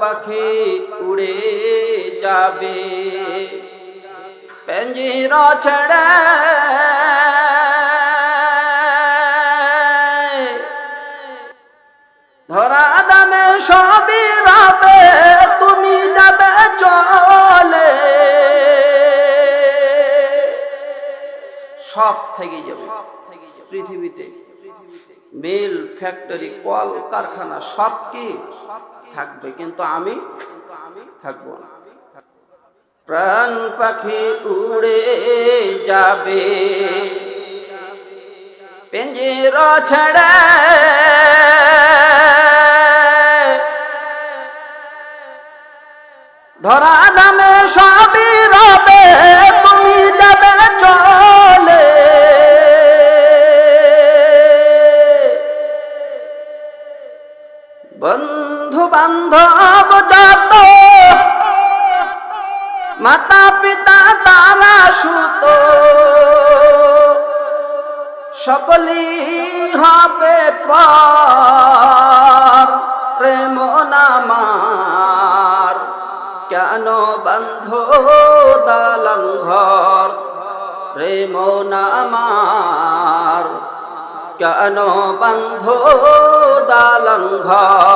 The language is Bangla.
পাখি উড়ে যাবে। পেঞ্জির ছেড়ে ধরা দামে সবই রাবে তুমি যাবে চলে। সব থেকে যাবে পৃথিবীতে। মিল ফ্যাক্টরি কল, কারখানা, সব কি থাকবে। কিন্তু আমি থাকব না। প্রাণ পাখি উড়ে যাবে। পিঞ্জির ছেড়ে ধরা নামে বন্ধু বান্ধব যত মাতা পিতা তারা সুত সকলি হবে পর, প্রেম নামার। কেন বন্ধ দালং প্রেম নামার। কেন বন্ধ ঘর